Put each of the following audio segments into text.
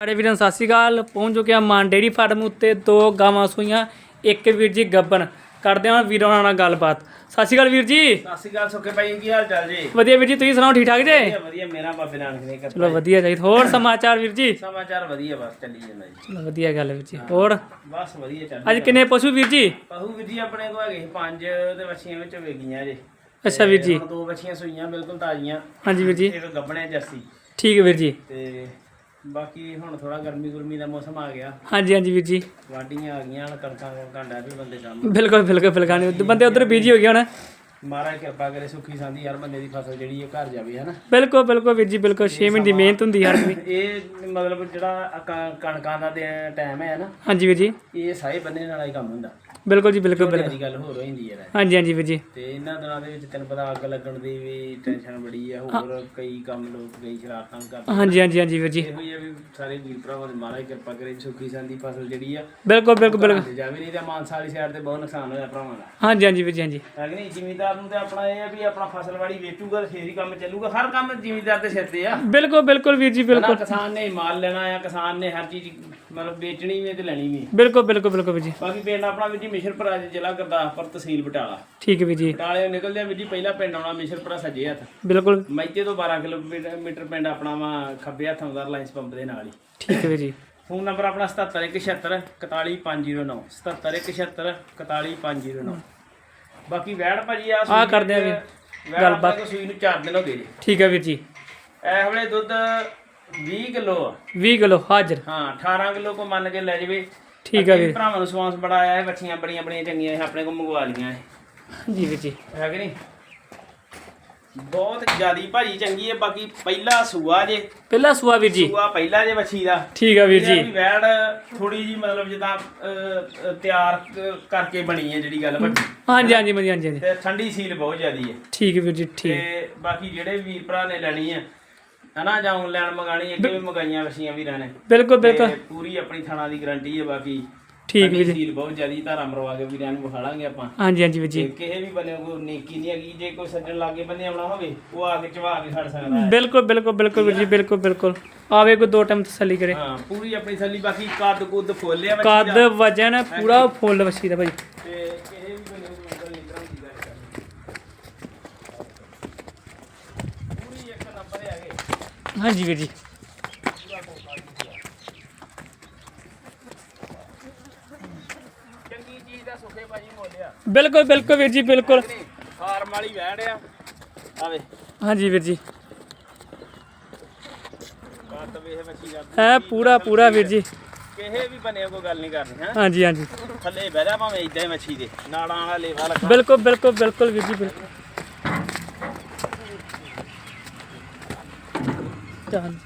ਸਾਡੇ ਵੀਰਾਂ ਸਤਿ ਸ਼੍ਰੀ ਅਕਾਲ। ਪਹੁੰਚ ਚੁੱਕਿਆ ਮਾਨ ਡੇਰੀ ਫਾਰਮ ਉੱਤੇ। ਦੋ ਗਾਵਾਂ ਸੂਈਆਂ ਇੱਕ ਵੀਰ ਜੀ ਗੱਬਨ ਕਰਦੇ ਹਾਂ ਵੀਰਾਂ ਨਾਲ ਗੱਲਬਾਤ। ਸਤਿ ਸ਼੍ਰੀ ਅਕਾਲ ਵੀਰ ਜੀ। ਸਤਿ ਸ਼੍ਰੀ ਅਕਾਲ ਸੁੱਕੇ ਭਾਈ ਕੀ ਹਾਲ ਚਾਲ ਜੀ? ਵਧੀਆ ਵੀਰ ਜੀ ਤੁਸੀਂ ਸੁਣਾਓ ਠੀਕ ਠਾਕ ਜੇ? ਵਧੀਆ ਵਧੀਆ ਮੇਰਾ ਬਾਬੇ ਨਾਨਕ ਨੇ ਚਲੋ ਕਰਤਾ ਵਧੀਆ ਚਾਹੀਦਾ ਹੋਰ ਸਮਾਚਾਰ ਵੀਰ ਜੀ? ਸਮਾਚਾਰ ਵਧੀਆ ਬਸ ਚੱਲੀ ਜਾਂਦਾ ਜੀ। ਚਲੋ ਵਧੀਆ ਗੱਲ ਵੀਰ ਜੀ। ਹੋਰ? ਬਸ ਵਧੀਆ ਚੱਲ ਅੱਜ ਕਿੰਨੇ ਪਸ਼ੂ ਵੀਰ ਜੀ? ਪਹੂ ਵੀਰ ਜੀ ਆਪਣੇ ਕੋਲ ਹੈਗੇ ਪੰਜ ਤੇ ਬੱਚੀਆਂ ਵਿੱਚ ਵੇਗੀਆਂ ਜੇ। ਅੱਛਾ ਵੀਰ ਜੀ। ਦੋ ਬੱਚੀਆਂ ਸੂਈਆਂ ਬਿਲਕੁਲ ਤਾਜ਼ੀਆਂ। ਹਾਂਜੀ ਵੀਰ ਜੀ। ਇੱਕ ਗੱਬਣੇ ਜਰਸੀ। ਠੀਕ ਵੀਰ ਜੀ। ਤੇ ਬਾਕੀ ਹੁਣ ਥੋੜਾ ਗਰਮੀ ਗੁਰਮੀ ਦਾ ਮੌਸਮ ਆ ਗਿਆ। ਹਾਂਜੀ ਹਾਂਜੀ ਵੀਰ ਜੀ। ਵਾਢੀਆਂ ਆ ਗਈਆਂ ਹੁਣ ਕਣਕਾਂ ਘੰਡਾ ਵੀ ਬੰਦੇ ਕੰਮ ਬਿਲਕੁਲ ਬਿਲਕੁਲ ਬਿਲਕੁਲ ਨਹੀਂ ਬੰਦੇ ਉਧਰ ਬਿਜ਼ੀ ਹੋ ਗਏ ਹੁਣ। ਮਹਾਰਾਜ ਕਿਰਪਾ ਕਰੇ ਸੁੱਖੀ ਸਾਂਦੀ ਹਰ ਬੰਦੇ ਦੀ ਫਸਲ ਜਿਹੜੀ ਹੈ ਘਰ ਜਾਵੇ ਹਨਾ। ਬਿਲਕੁਲ ਬਿਲਕੁਲ ਵੀਰ ਜੀ ਬਿਲਕੁਲ। 6 ਮਹੀਨੇ ਦੀ ਮਿਹਨਤ ਹੁੰਦੀ ਹਰ ਦੀ ਇਹ ਮਤਲਬ ਜਿਹੜਾ ਕਣਕਾਂ ਦਾ ਟਾਈਮ ਹੈ ਨਾ ਹਾਂਜੀ ਵੀਰ ਜੀ। ਇਹ ਸਾਰੇ ਬੰਨੇ ਨਾਲ ਹੀ ਕੰਮ ਹੁੰਦਾ। ਬਿਲਕੁਲ ਜੀ ਬਿਲਕੁਲ ਬਿਲਕੁਲ ਦੀ ਗੱਲ ਹੋਰ ਹੋ ਜਾਂਦੀ ਹੈ ਹਾਂਜੀ ਹਾਂਜੀ ਵੀਰ ਜੀ। ਤੇ ਇਹਨਾਂ ਦਿਨਾਂ ਦੇ ਵਿੱਚ ਤੈਨੂੰ ਪਤਾ ਅੱਗ ਲੱਗਣ ਦੀ ਵੀ ਟੈਨਸ਼ਨ ਬੜੀ ਆ ਹੋਰ ਕਈ ਕੰਮ ਲੋਕ ਕਈ ਸ਼ਰਾਰਤਾਂ ਕਰਦੇ ਹਾਂਜੀ ਹਾਂਜੀ ਹਾਂਜੀ ਵੀਰ ਜੀ। ਇਹੋ ਹੀ ਆ ਵੀ ਸਾਰੇ ਵੀਰ ਭਰਾਵਾਂ ਦੀ ਮਹਾਰਾਜ ਕਿਰਪਾ ਕਰੇ ਸੁੱਖੀ ਸੰਦੀ ਫਸਲ ਜਿਹੜੀ ਆ ਬਿਲਕੁਲ ਬਿਲਕੁਲ ਬਿਲਕੁਲ। ਤੇ ਜਾਵੇ ਨਹੀਂ ਤਾਂ ਮਾਨਸਾ ਵਾਲੀ ਸਾਈਡ ਤੇ ਬਹੁਤ ਨੁਕਸਾਨ ਹੋਇਆ ਭਰਾਵਾਂ ਦਾ। ਹਾਂਜੀ ਹਾਂਜੀ ਵੀਰ ਜੀ ਹਾਂਜੀ। ਹੈ ਕਿ ਨਹੀਂ? ਜ਼ਿਮੀਦਾਰ ਨੂੰ ਤੇ ਆਪਣਾ ਇਹ ਆ ਵੀ ਆਪਣਾ ਫਸਲਵਾੜੀ ਵੇਚੂਗਾ ਤੇ ਫੇਰ ਹੀ ਕੰਮ ਚੱਲੂਗਾ ਹਰ ਕੰਮ ਜ਼ਿਮੀਦਾਰ ਦੇ ਸਿਰ ਤੇ ਆ। ਬਿਲਕੁਲ ਬਿਲਕੁਲ ਵੀਰ ਜੀ ਨਾ ਬਿਲਕੁਲ। ਕਿਸਾਨ ਨੇ ਮਾਲ ਲੈਣਾ ਆ ਕਿਸਾਨ ਨੇ ਹਰ ਚੀਜ਼ ਮਤਲਬ ਵੇਚਣੀ ਵੀ ਹੈ ਤੇ ਲੈਣੀ ਵੀ ਹੈ। ਬਿਲਕੁਲ ਬਿਲਕੁਲ ਬਿਲਕੁਲ ਵੀਰ ਜੀ। ਬਾਕੀ ਪਿੰਡ ਆਪਣਾ ਵੀ ਜੀ ਮਿਸ਼ਰਪੁਰਾ ਜ਼ਿਲ੍ਹਾ ਗੁਰਦਾਸਪੁਰ ਤਹਿਸੀਲ ਬਟਾਲਾ। ਠੀਕ ਵੀਰ ਜੀ। ਬਟਾਲੇ ਨਿਕਲਦੇ ਆ ਵੀ ਜੀ ਪਹਿਲਾ ਪਿੰਡ ਆਉਣਾ ਮਿਸ਼ਰਪੁਰਾ ਸੱਜੇ ਹੱਥ। ਬਿਲਕੁਲ। ਮੈਤੇ ਤੋਂ 12 ਕਿਲੋਮੀਟਰ ਪਿੰਡ ਆਪਣਾ ਵਾ ਖੱਬੇ ਹੱਥ ਆਉਂਦਾ ਰਿਲਾਇੰਸ ਪੰਪ ਦੇ ਨਾਲ ਹੀ। ਠੀਕ ਵੀਰ ਜੀ। ਫੋਨ ਨੰਬਰ ਆਪਣਾ 7776 41509 7776 41509 ਬਾਕੀ ਵੈੜ ਭਾਜੀ ਆ ਆਹ ਕਰਦੇ ਆ ਵੀ ਗੱਲਬਾਤ। ਸੂਈ ਨੂੰ 4 ਦਿਨ ਹੋ ਗਏ ਜੀ। ਠੀਕ ਹੈ ਵੀਰ ਜੀ। ਇਹ ਵੇਲੇ ਦੁੱਧ 20 ਕਿਲੋ ਆ। 20 ਕਿਲੋ ਹਾਜ਼ਰ। ਹਾਂ 18 ਕਿਲੋ ਕੋ ਮੰਨ ਕੇ ਲੈ ਜਵੇ। ਠੀਕ ਹੈ ਅੱਗੇ ਵੀਰ। ਭਰਾਵਾਂ ਨੂੰ ਸਵਾਂਸ ਬੜਾ ਆਇਆ ਹੈ ਬੱਚੀਆਂ ਬੜੀਆਂ ਬੜੀਆਂ ਚੰਗੀਆਂ ਇਹ ਆਪਣੇ ਕੋਲ ਮੰਗਵਾ ਲੀਆਂ ਇਹ ਜੀ ਵੀਰ ਜੀ। ਹੈ ਕਿ ਨਹੀਂ? ਬਹੁਤ ਜਿਆਦੀ ਭਾਜੀ ਚੰਗੀ ਹੈ ਬਾਕੀ ਪਹਿਲਾ ਸੂਆ ਜੇ। ਪਹਿਲਾ ਸੂਆ ਵੀਰ ਜੀ। ਸੂਆ ਪਹਿਲਾ ਜੇ ਬੱਚੀ ਦਾ। ਠੀਕ ਹੈ ਵੀਰ ਆ ਜੀ। ਵੈੜ ਥੋੜੀ ਜੀ ਮਤਲਬ ਜਿੱਦਾਂ ਤਿਆਰ ਕਰਕੇ ਬਣੀ ਹੈ ਜਿਹੜੀ ਗੱਲ ਵੱਡੀ। ਹਾਂਜੀ ਹਾਂਜੀ ਹਾਂਜੀ ਹਾਂਜੀ। ਤੇ ਠੰਡੀ ਸੀਲ ਬਹੁਤ ਜ਼ਿਆਦੀ ਹੈ ਠੀਕ ਹੈ ਵੀਰ ਜੀ ਠੀਕ। ਤੇ ਬਾਕੀ ਜਿਹੜੇ ਵੀਰ ਭਰਾ ਨੇ ਲੈਣੀ ਹੈ ਹਨਾ ਜਾਂ ਆਨਲਾਈਨ ਮੰਗਾਣੀ ਅੱਗੇ ਵੀ ਮੰਗਾਈਆਂ ਵਸੀਆਂ ਵੀਰਾਂ ਨੇ। ਬਿਲਕੁਲ ਬਿਲਕੁਲ। ਤੇ ਪੂਰੀ ਆਪਣੀ ਥਾਣਾ ਦੀ ਗਾਰੰਟੀ ਹੈ ਬਾਕੀ ਠੀਕ ਵੀਰ ਜੀ। ਬਹੁਤ ਜ਼ਿਆਦੀ ਧਾਰਾ ਮਰਵਾ ਕੇ ਵੀਰਾਂ ਨੂੰ ਵਿਖਾਲਾਂਗੇ ਆਪਾਂ। ਹਾਂਜੀ ਹਾਂਜੀ ਵੀਰ ਜੀ। ਕਿਸੇ ਵੀ ਬੰਨੇ ਕੋਈ ਨੇਕੀ ਨਹੀਂ ਹੈਗੀ ਜੇ ਕੋਈ ਸੱਜਣ ਲਾਗੇ ਬੰਨੇ ਆਉਣਾ ਹੋਵੇ ਉਹ ਆ ਕੇ ਚਵਾ ਕੇ ਖੜ ਸਕਦਾ ਹੈ। ਬਿਲਕੁਲ ਬਿਲਕੁਲ ਬਿਲਕੁਲ ਵੀਰ ਜੀ ਬਿਲਕੁਲ ਬਿਲਕੁਲ। ਆਵੇ ਕੋਈ ਦੋ ਟਾਈਮ ਤਸੱਲੀ ਕਰੇ। ਹਾਂ ਪੂਰੀ ਆਪਣੀ ਥੱਲੀ ਬਾਕੀ ਕੱਦ ਕੁੱਦ ਫੋਲਿਆ ਕੱਦ ਵਜਨ ਪੂਰਾ ਫੁੱਲ ਵਸੀ ਦਾ ਭਾਈ ਤੇ ਕਿਸੇ ਵੀ ਬੰਨੇ ਨੂੰ ਅੰਦਰ ਇੰਦਰਾ ਦੀ ਗੱਲ ਕਰ ਪੂਰੀ ਇੱਕ ਨੰਬਰ ਹੈਗੇ ਹਾਂਜੀ ਵੀਰ ਜੀ। ਚੰਗੀ ਚੀਜ਼ ਦਾ ਸੁਖੇ ਭਾਜੀ ਮੋਲਿਆ ਬਿਲਕੁਲ ਬਿਲਕੁਲ ਵੀਰ ਜੀ ਬਿਲਕੁਲ। ਫਾਰਮ ਵਾਲੀ ਵੈੜ ਆ। ਆਵੇ। ਹਾਂਜੀ ਵੀਰ ਜੀ। ਕੱਦ ਵੇਖ ਮੱਛੀ ਦਾ ਹੈ ਪੂਰਾ ਪੂਰਾ ਵੀਰ ਜੀ। ਕਿਸੇ ਵੀ ਬੰਨੇ ਕੋਈ ਗੱਲ ਨਹੀਂ ਕਰਨੀ ਹੈ। ਹਾਂਜੀ ਹਾਂਜੀ। ਥੱਲੇ ਬਹਿ ਜਾ ਭਾਵੇਂ ਇਦਾਂ ਹੀ ਮੱਛੀ ਦੇ। ਨਾੜਾਂ ਵਾਲਾ ਲੇਵਾ ਲੱਗਾ। ਬਿਲਕੁਲ ਬਿਲਕੁਲ ਬਿਲਕੁਲ ਵੀਰ ਜੀ ਬਿਲਕੁਲ। ਜਾਨ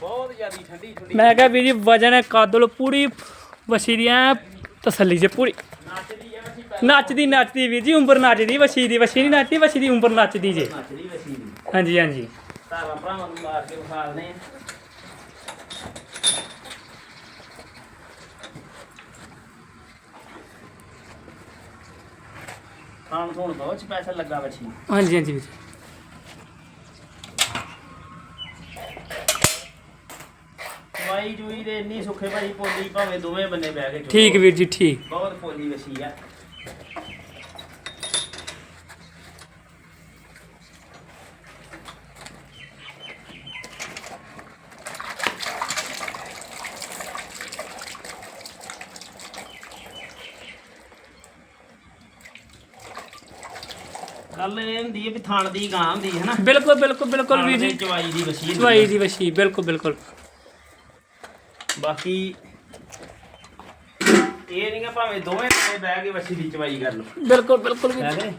ਬਹੁਤ ਜ਼ਿਆਦੀ ਠੰਡੀ ਠੰਡੀ। ਮੈਂ ਕਿਹਾ ਵੀਰ ਜੀ ਵਜਨ ਕਾਦਲ ਪੂਰੀ ਵਸੀ ਦੀ ਐਂ ਤਸੱਲੀ ਜੇ ਪੂਰੀ। ਨੱਚਦੀ ਹੈ ਨੱਚਦੀ ਨੱਚਦੀ ਵੀਰ ਜੀ ਉਮਰ ਨੱਚਦੀ ਵਸੀ ਦੀ ਵਸੀ ਨਹੀਂ ਨੱਚਦੀ ਵਸੀ ਦੀ ਉਮਰ ਨੱਚਦੀ ਜੇ। ਨੱਚਦੀ ਮੱਛੀ ਦੀ। ਹਾਂਜੀ ਹਾਂਜੀ। ਧਾਰਾ ਭਰਾਵਾਂ ਨੂੰ ਮਾਰ ਕੇ ਵਿਖਾ ਖਾਣ ਥੋਣ ਬਹੁਤ ਸਪੈਸ਼ਲ ਲੱਗਾ ਮੱਛੀ ਹਾਂਜੀ ਹਾਂਜੀ ਵੀਰ। ਜੀ ਦਵਾਈ ਜੂਈ ਦੇ ਇੰਨੀ ਸੁੱਖੇ ਭਾਈ ਪੋਲੀ ਭਾਵੇਂ ਦੋਵੇਂ ਬੰਨੇ ਬਹਿ ਕੇ ਚੁੱਕੋ। ਠੀਕ ਵੀਰ ਜੀ ਠੀਕ। ਬਹੁਤ ਪੋਲੀ ਵਸੀ ਆ। ਗੱਲ ਇਹ ਹੁੰਦੀ ਹੈ ਵੀ ਥਣ ਦੀ ਗਾਂ ਹੁੰਦੀ ਹੈ ਨਾ। ਬਿਲਕੁਲ ਬਿਲਕੁਲ ਬਿਲਕੁਲ ਵੀਰ ਜੀ। ਚਵਾਈ ਦੀ ਵਸੀ ਹੁੰਦੀ ਹੈ। ਚਵਾਈ ਦੀ ਵਸੀ ਬਿਲਕੁਲ ਬਿਲਕੁਲ। ਬਾਕੀ ਇਹ ਨਹੀਂਗਾ ਭਾਵੇਂ ਦੋਵੇਂ ਤੇ ਬਹਿ ਕੇ ਵੱਛੀ ਦੀ ਚਵਾਈ ਕਰ ਲਓ। ਬਿਲਕੁਲ ਬਿਲਕੁਲ ਵੀਰ ਜੀ। ਹੈਗੇ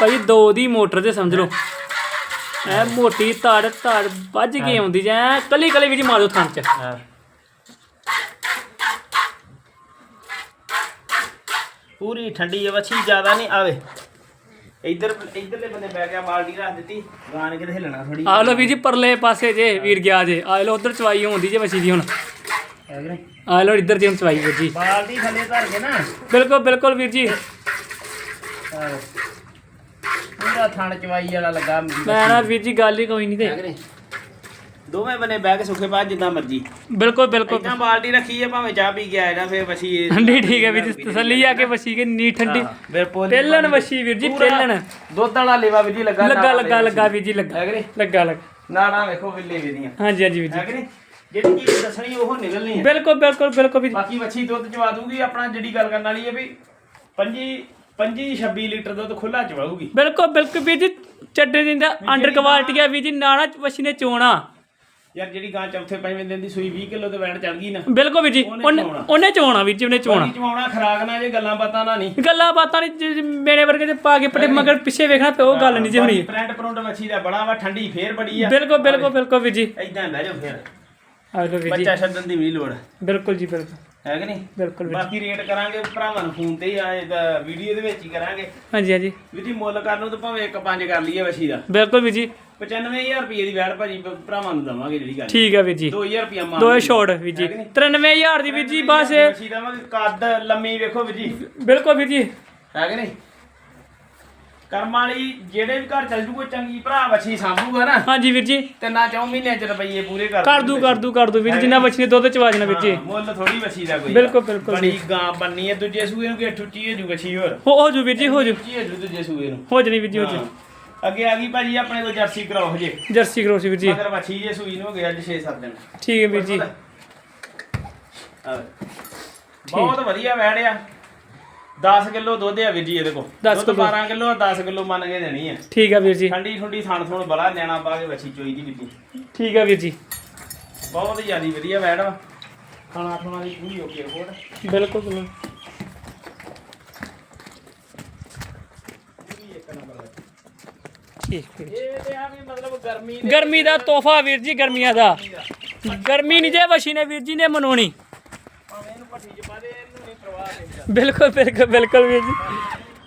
ਭਾਈ ਦੋ ਦੀ ਮੋਟਰ ਤੇ ਸਮਝ ਲਓ। ਐ ਮੋਟੀ ਧੜ ਧੜ ਵੱਜ ਕੇ ਆਉਂਦੀ ਜਾਂ ਕੱਲੀ ਕੱਲੀ ਵਿੱਚ ਮਾਰੋ ਥਾਂ ਚ। ਪੂਰੀ ਠੰਡੀ ਹੈ ਵੱਛੀ ਜ਼ਿਆਦਾ ਨਹੀਂ ਆਵੇ। ਇੱਧਰ ਇੱਧਰਲੇ ਬੰਦੇ ਬਹਿ ਗਿਆ ਬਾਲਟੀ ਰੱਖ ਦਿੱਤੀ ਗਾਣ ਕਿਤੇ ਹਿੱਲਣਾ ਥੋੜੀ ਆ ਲੋ ਵੀਰ ਜੀ ਪਰਲੇ ਪਾਸੇ ਜੇ ਵੀਰ ਗਿਆ ਜੇ। ਆ ਲੋ ਉਧਰ ਚਵਾਈ ਹੁੰਦੀ ਜੇ ਵਸੀ ਦੀ ਹੁਣ। ਆ ਲੋ ਇੱਧਰ ਜੇ ਹੁਣ ਚਵਾਈ ਵੀਰ ਜੀ। ਬਾਲਟੀ ਥੱਲੇ ਧਰ ਕੇ ਨਾ। ਬਿਲਕੁਲ ਬਿਲਕੁਲ ਵੀਰ ਜੀ। ਪੂਰਾ ਥਣ ਚਵਾਈ ਵਾਲਾ ਲੱਗਾ। ਮੈਂ ਨਾ ਵੀਰ ਜੀ ਗੱਲ ਹੀ ਕੋਈ ਨਹੀਂ ਤੇ? ਦੋਵੇਂ ਬਨੇ ਬਹਿ ਕੇ ਸੁੱਖੇ ਬਾਅਦ ਜਿੱਦਾਂ ਮਰਜ਼ੀ। ਬਿਲਕੁਲ ਬਿਲਕੁਲ। ਇਦਾਂ ਬਾਲਟੀ ਰੱਖੀ ਹੈ ਭਾਵੇਂ ਚਾਹ ਪੀ ਕੇ ਆਏ ਨਾ ਫੇਰ ਵਸੀ ਠੰਡੀ ਠੀਕ ਹੈ ਵੀਰ ਜੀ ਤਸੱਲੀ ਆ ਕੇ ਵਸੀ ਕੇ ਨੀ ਠੰਡੀ। ਪਹਿਲਣ ਵਸੀ ਵੀਰ ਜੀ ਪਹਿਲਣ ਦੁੱਧ ਵਾਲਾ ਲੇਵਾ ਵੀ ਜੀ ਲੱਗਾ ਲੱਗਾ ਲੱਗਾ। ਲੱਗਾ ਵੀਰ ਜੀ ਲੱਗਾ। ਹੈ ਨਹੀਂ? ਲੱਗਾ ਲੱਗਾ। ਨਾੜਾਂ ਵੇਖੋ ਵਿਲੇ ਵੀਆਂ ਹਾਂਜੀ ਹਾਂਜੀ ਵੀਰ ਹੈ ਜੀ। ਨਹੀਂ? ਜਿਹੜੀ ਚੀਜ਼ ਦੱਸਣੀ ਉਹ ਨਿਕਲਣੀ ਹੈ। ਬਿਲਕੁਲ ਬਿਲਕੁਲ ਬਿਲਕੁਲ ਵੀਰ। ਬਾਕੀ ਵੱਛੀ ਦੁੱਧ ਚਵਾ ਦੂਗੀ ਆਪਣਾ ਜਿਹੜੀ ਗੱਲ ਕਰਨ ਵਾਲੀ ਹੈ ਵੀ 25 25 26 ਲੀਟਰ ਦੁੱਧ ਖੁੱਲਾ ਚਵਾਊਗੀ। ਬਿਲਕੁਲ ਬਿਲਕੁਲ ਵੀਰ ਜੀ ਚੱਡੇ ਦਿਨ ਦਾ ਅੰਡਰ ਕੁਆਲਿਟੀ ਆ ਵੀਰ ਜੀ ਨਾਣਾ ਵਸੀ ਨੇ ਚੋਣਾ। ਯਾਰ ਜਿਹੜੀ ਗਾਂ ਚੌਥੇ ਪੰਜਵੇਂ ਦਿਨ ਦੀ ਸੂਈ 20 ਕਿਲੋ ਤੇ ਵੈਣ ਚੜ ਗਈ ਨਾ ਬਿਲਕੁਲ ਵੀਰ ਜੀ ਉਹਨੇ ਚੋਣਾ ਵੀਰ ਜੀ ਉਹਨੇ ਚੋਣਾ ਚਵਾਉਣਾ ਖਰਾਕ ਨਾ ਜੇ ਗੱਲਾਂ ਬਾਤਾਂ ਨਾ ਨਹੀਂ। ਗੱਲਾਂ ਬਾਤਾਂ ਨਹੀਂ ਮੇਰੇ ਵਰਗੇ ਤੇ ਪਾ ਕੇ ਪਟੇ ਮਗਰ ਪਿੱਛੇ ਵੇਖਣਾ ਤੇ ਉਹ ਗੱਲ ਨਹੀਂ ਜੀ ਹੋਣੀ। ਪ੍ਰਿੰਟ ਪ੍ਰਿੰਟ ਵੱਛੀ ਦਾ ਬੜਾ ਵਾ ਠੰਡੀ ਫੇਰ ਬੜੀ ਆ। ਬਿਲਕੁਲ ਬਿਲਕੁਲ ਬਿਲਕੁਲ ਵੀਰ ਜੀ। ਇਦਾਂ ਬਹਿ ਜਾਓ ਫੇਰ। ਆ ਲਓ ਵੀਰ ਜੀ। ਬੱਚਾ ਛੱਡਣ ਦੀ ਵੀ ਲੋੜ। ਬਿਲਕੁਲ ਜੀ ਬਿਲਕੁਲ। ਹੈ ਕਿ ਨਹੀਂ? ਬਿਲਕੁਲ ਵੀਰ ਜੀ। ਬਾਕੀ ਰੇਟ ਕਰਾਂਗੇ ਭਰਾਵਾਂ ਨੂੰ ਫੋਨ ਤੇ ਹੀ ਆ ਇਹਦਾ ਵੀਡੀਓ ਦੇ ਵਿੱਚ ਹੀ ਕਰਾਂਗੇ। ਹਾਂਜੀ ਹਾਂਜੀ। ਵੀ ਜੀ ਮੁੱਲ ਕਰਨ ਨੂੰ ਤਾਂ ਭਾਵੇਂ ਇੱਕ ਪੰਜ ਕਰ ਲਈਏ ਵਛੀ ਦਾ। ਬਿਲਕੁਲ ਵੀਰ ਜੀ। 95000 ਰੁਪਏ ਦੀ ਵੈੜ ਭਾਜੀ ਭ- ਭਰਾਵਾਂ ਨੂੰ ਦਵਾਂਗੇ ਜਿਹੜੀ ਗੱਲ। ਠੀਕ ਹੈ ਵੀਰ ਜੀ। 2000 ਰੁਪਏ ਮਾਰ ਦੋਏ ਛੋੜ ਵੀਰ ਜੀ। 93000 ਦੀ ਵੀਰ ਜੀ ਬਸ ਇਹ- ਵਛੀ ਦਵਾਂਗੇ ਕੱਦ ਲੰਮੀ ਵੇਖੋ ਵੀ ਜੀ। ਬਿਲਕੁਲ ਵੀਰ ਜੀ। ਹੈ ਕਿ ਨਹੀਂ? ਕਰਮ ਵਾਲੀ ਜਿਹੜੇ ਵੀ ਘਰ ਚੱਲ ਜੂ ਕੋਈ ਚੰਗੀ ਭਰਾ ਵਛੀ ਸਾਂਭੂਗਾ ਨਾ। ਹਾਂਜੀ ਵੀਰ ਜੀ। ਤੇ ਨਾ ਚੌ ਮਹੀਨਿਆਂ ਚ ਰੁਪਈਏ ਪੂਰੇ ਕਰ ਕਰ ਦੂ ਕਰ ਦੂ ਕਰ ਦੂ। ਵੀਰ ਜੀ, ਜਿੰਨਾ ਬੱਚੀ ਨੇ ਦੁੱਧ ਚਵਾ ਜਣਾ ਵੀਰ ਜੀ। ਹਾਂ, ਮੁੱਲ ਥੋੜੀ ਵਛੀ ਦਾ ਕੋਈ ਬਿਲਕੁਲ, ਬਿਲਕੁਲ ਬੜੀ ਗਾਂ ਬੰਨੀ ਹੈ ਦੂਜੇ ਸੂਏ ਨੂੰ ਕਿ ਠੁੱਚੀ ਹੋ ਜੂ ਵਛੀ ਹੋਰ? ਹੋ ਹੋ ਜੂ ਵੀਰ ਜੀ ਹੋ ਜੂ। ਠੁੱਚੀ ਹੋ ਜੂ ਦੂਜੇ ਸੂਏ ਨੂੰ। ਹੋ ਜਣੀ ਵੀਰ ਜੀ ਹੋ ਜੂ। ਹਾਂ। ਅੱਗੇ ਆ ਗਈ ਭਾਜੀ ਆਪਣੇ ਕੋਲ ਜਰਸੀ ਕਰਾਓ ਜੇ ਜਰਸੀ ਕਰੋਸੀ ਵੀਰ ਜੀ। ਮਗਰ ਵਛੀ ਜੇ ਸੂਈ ਨੂੰ ਹੋ ਗਿਆ ਅੱਜ 6-7 ਦਿਨ। ਠੀਕ ਹੈ ਵੀਰ ਜੀ। ਆ ਵੇ। ਬਹੁਤ ਵਧੀਆ ਵੈੜਿਆ 10 ਕਿਲੋ ਦੁੱਧ ਆ ਵੀਰ ਜੀ ਇਹਦੇ ਕੋਲ। 10 ਦੁੱਧ ਕਿੱਲੋ। 12 ਕਿਲੋ 10 ਕਿਲੋ ਮੰਨ ਕੇ ਦੇਣੀ ਹੈ ਠੀਕ ਹੈ ਵੀਰ ਜੀ। ਠੰਡੀ ਠੰਡੀ ਥਣ ਥਣ ਬਲਾ ਲੈਣਾ ਪਾ ਕੇ ਵਛੀ ਚੋਈ ਦੀ ਬਿੱਲੀ ਠੀਕ ਹੈ ਵੀਰ ਜੀ। ਬਹੁਤ ਜ਼ਿਆਦੀ ਵਧੀਆ ਵੈੜ ਵਾ ਖਾਣਾ ਖਾਣਾ ਦੀ ਪੂਰੀ ਓਕੇ ਰਿਪੋਰਟ ਬਿਲਕੁਲ ਬਿਲਕੁਲ ਠੀਕ ਹੈ ਵੀਰ ਜੀ। ਇਹ ਤੇ ਆ ਵੀ ਮਤਲਬ ਗਰਮੀ ਦੇ ਗਰਮੀ ਦਾ ਤੋਹਫਾ ਵੀਰ ਜੀ ਗਰਮੀਆਂ ਦਾ। ਗਰਮੀ ਨਹੀਂ ਜੇ ਵਸ਼ੀ ਨੇ ਵੀਰ ਜੀ ਨੇ ਮਨਾਉਣੀ। ਭਾਵੇਂ ਇਹਨੂੰ ਭੱਠੀ ਚ ਪਾ ਦੇ ਇਹਨੂੰ ਨਹੀਂ ਪ੍ਰਵਾਹ ਪੈਂਦਾ ਬਿਲਕੁਲ ਬਿਲਕੁਲ ਬਿਲਕੁਲ ਵੀਰ ਜੀ।